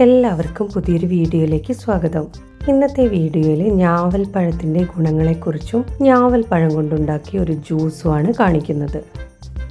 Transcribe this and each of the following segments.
എല്ലാവർക്കും പുതിയൊരു വീഡിയോയിലേക്ക് സ്വാഗതം. ഇന്നത്തെ വീഡിയോയിൽ ഞാവൽ പഴത്തിന്റെ ഗുണങ്ങളെക്കുറിച്ചും ഞാവൽ പഴം കൊണ്ടുണ്ടാക്കിയ ഒരു ജ്യൂസുമാണ് കാണിക്കുന്നത്.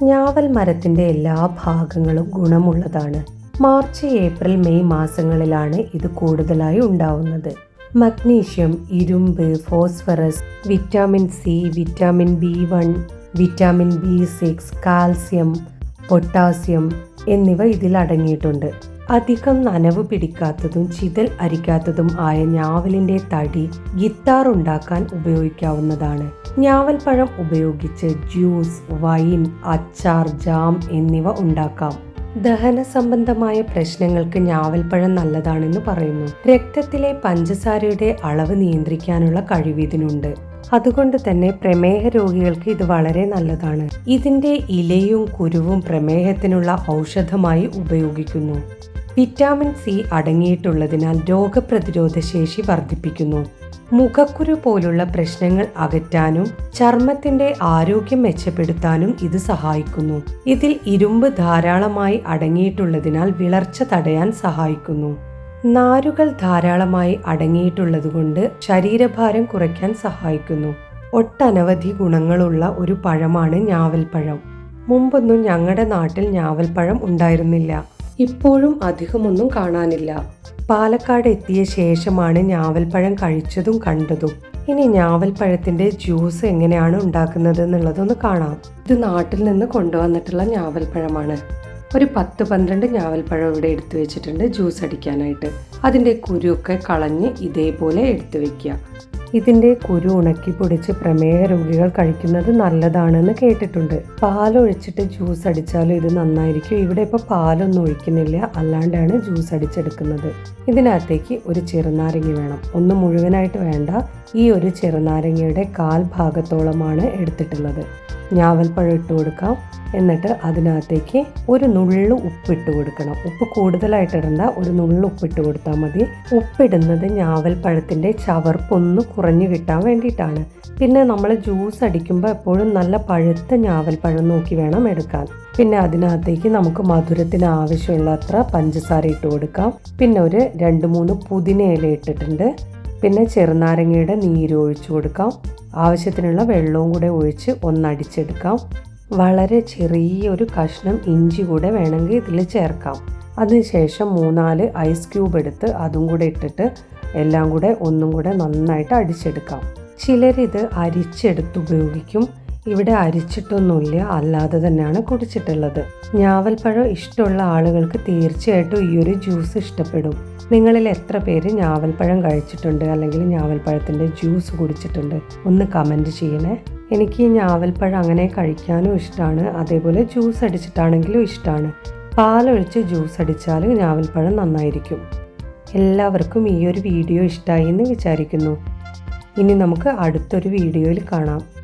ഞാവൽ മരത്തിന്റെ എല്ലാ ഭാഗങ്ങളും ഗുണമുള്ളതാണ്. മാർച്ച് ഏപ്രിൽ മെയ് മാസങ്ങളിലാണ് ഇത് കൂടുതലായി ഉണ്ടാവുന്നത്. മഗ്നീഷ്യം ഇരുമ്പ് phosphorus vitamin C vitamin B one vitamin B six calcium potassium എന്നിവ ഇതിൽ അടങ്ങിയിട്ടുണ്ട്. അധികം നനവ് പിടിക്കാത്തതും ചിതൽ അരിക്കാത്തതും ആയ ഞാവലിന്റെ തടി ഗിത്താർ ഉണ്ടാക്കാൻ ഉപയോഗിക്കാവുന്നതാണ്. ഞാവൽ പഴം ഉപയോഗിച്ച് ജ്യൂസ് വൈൻ അച്ചാർ ജാം എന്നിവ ഉണ്ടാക്കാം. ദഹന സംബന്ധമായ പ്രശ്നങ്ങൾക്ക് ഞാവൽപ്പഴം നല്ലതാണെന്ന് പറയുന്നു. രക്തത്തിലെ പഞ്ചസാരയുടെ അളവ് നിയന്ത്രിക്കാനുള്ള കഴിവ് ഇതിനുണ്ട്. അതുകൊണ്ട് തന്നെ പ്രമേഹ രോഗികൾക്ക് ഇത് വളരെ നല്ലതാണ്. ഇതിന്റെ ഇലയും കുരുവും പ്രമേഹത്തിനുള്ള ഔഷധമായി ഉപയോഗിക്കുന്നു. വിറ്റാമിൻ സി അടങ്ങിയിട്ടുള്ളതിനാൽ രോഗപ്രതിരോധ ശേഷി വർദ്ധിപ്പിക്കുന്നു. മുഖക്കുരു പോലുള്ള പ്രശ്നങ്ങൾ അകറ്റാനും ചർമ്മത്തിന്റെ ആരോഗ്യം മെച്ചപ്പെടുത്താനും ഇത് സഹായിക്കുന്നു. ഇതിൽ ഇരുമ്പ് ധാരാളമായി അടങ്ങിയിട്ടുള്ളതിനാൽ വിളർച്ച തടയാൻ സഹായിക്കുന്നു. നാരുകൾ ധാരാളമായി അടങ്ങിയിട്ടുള്ളതുകൊണ്ട് ശരീരഭാരം കുറയ്ക്കാൻ സഹായിക്കുന്നു. ഒട്ടനവധി ഗുണങ്ങളുള്ള ഒരു പഴമാണ് ഞാവൽപ്പഴം. മുമ്പൊന്നും ഞങ്ങളുടെ നാട്ടിൽ ഞാവൽപ്പഴം ഉണ്ടായിരുന്നില്ല. ഇപ്പോഴും അധികമൊന്നും കാണാനില്ല. പാലക്കാട് എത്തിയ ശേഷമാണ് ഞാവൽപ്പഴം കഴിച്ചതും കണ്ടതും. ഇനി ഞാവൽപ്പഴത്തിന്റെ ജ്യൂസ് എങ്ങനെയാണ് ഉണ്ടാക്കുന്നത് എന്നുള്ളതൊന്ന് കാണാം. ഇത് നാട്ടിൽ നിന്ന് കൊണ്ടുവന്നിട്ടുള്ള ഞാവൽപ്പഴമാണ്. ഒരു പത്ത് പന്ത്രണ്ട് ഞാവൽപ്പഴം ഇവിടെ എടുത്തു വെച്ചിട്ടുണ്ട് ജ്യൂസ് അടിക്കാനായിട്ട്. അതിന്റെ കുരുവൊക്കെ കളഞ്ഞ് ഇതേപോലെ എടുത്തു വെക്കുക. ഇതിന്റെ കുരു ഉണക്കി പൊടിച്ച് പ്രമേഹ രോഗികൾ കഴിക്കുന്നത് നല്ലതാണെന്ന് കേട്ടിട്ടുണ്ട്. പാലൊഴിച്ചിട്ട് ജ്യൂസ് അടിച്ചാലും ഇത് നന്നായിരിക്കും. ഇവിടെ ഇപ്പോൾ പാലൊന്നും ഒഴിക്കുന്നില്ല. അല്ലാണ്ടാണ് ജ്യൂസ് അടിച്ചെടുക്കുന്നത്. ഇതിനകത്തേക്ക് ഒരു ചെറുനാരങ്ങ വേണം. ഒന്ന് മുഴുവനായിട്ട് വേണ്ട. ഈ ഒരു ചെറുനാരങ്ങയുടെ കാൽ ഭാഗത്തോളമാണ് എടുത്തിട്ടുള്ളത്. ഞാവൽപ്പഴം ഇട്ട് കൊടുക്കാം. എന്നിട്ട് അതിനകത്തേക്ക് ഒരു നുള്ളു ഉപ്പിട്ട് കൊടുക്കണം. ഉപ്പ് കൂടുതലായിട്ട് ഇടണ്ട. ഒരു നുള്ളു ഉപ്പിട്ട് കൊടുത്താൽ മതി. ഉപ്പിടുന്നത് ഞാവൽപ്പഴത്തിന്റെ ചവർപ്പൊന്ന് കുറഞ്ഞു കിട്ടാൻ വേണ്ടിയിട്ടാണ്. പിന്നെ നമ്മൾ ജ്യൂസ് അടിക്കുമ്പോൾ എപ്പോഴും നല്ല പഴുത്ത ഞാവൽപ്പഴം നോക്കി വേണം എടുക്കാൻ. പിന്നെ അതിനകത്തേക്ക് നമുക്ക് മധുരത്തിന് ആവശ്യമുള്ളത്ര പഞ്ചസാര ഇട്ട് കൊടുക്കാം. പിന്നെ ഒരു രണ്ട് മൂന്ന് പുതിന ഇല ഇട്ടിട്ടുണ്ട്. പിന്നെ ചെറുനാരങ്ങയുടെ നീര് ഒഴിച്ചു കൊടുക്കാം. ആവശ്യത്തിനുള്ള വെള്ളവും കൂടെ ഒഴിച്ച് ഒന്നടിച്ചെടുക്കാം. വളരെ ചെറിയൊരു കഷ്ണം ഇഞ്ചി കൂടെ വേണമെങ്കിൽ ഇതിൽ ചേർക്കാം. അതിനുശേഷം മൂന്നാൽ ഐസ് ക്യൂബ് എടുത്ത് അതും കൂടെ ഇട്ടിട്ട് എല്ലാം കൂടെ ഒന്നും കൂടെ നന്നായിട്ട് അടിച്ചെടുക്കാം. ചിലരിത് അരിച്ചെടുത്ത് ഉപയോഗിക്കും. ഇവിടെ അരിച്ചിട്ടൊന്നുമില്ല. അല്ലാതെ തന്നെയാണ് കുടിച്ചിട്ടുള്ളത്. ഞാവൽപ്പഴം ഇഷ്ടമുള്ള ആളുകൾക്ക് തീർച്ചയായിട്ടും ഈ ഒരു ജ്യൂസ് ഇഷ്ടപ്പെടും. നിങ്ങളിൽ എത്ര പേര് ഞാവൽപ്പഴം കഴിച്ചിട്ടുണ്ട്? അല്ലെങ്കിൽ ഞാവൽപ്പഴത്തിന്റെ ജ്യൂസ് കുടിച്ചിട്ടുണ്ട്? ഒന്ന് കമന്റ് ചെയ്യണേ. എനിക്ക് ഈ ഞാവൽപ്പഴം അങ്ങനെ കഴിക്കാനും ഇഷ്ടമാണ്. അതേപോലെ ജ്യൂസ് അടിച്ചിട്ടാണെങ്കിലും ഇഷ്ടമാണ്. പാലൊഴിച്ച് ജ്യൂസ് അടിച്ചാൽ ഞാവൽപ്പഴം നന്നായിരിക്കും. എല്ലാവർക്കും ഈ ഒരു വീഡിയോ ഇഷ്ടമായി എന്ന് വിചാരിക്കുന്നു. ഇനി നമുക്ക് അടുത്തൊരു വീഡിയോയിൽ കാണാം.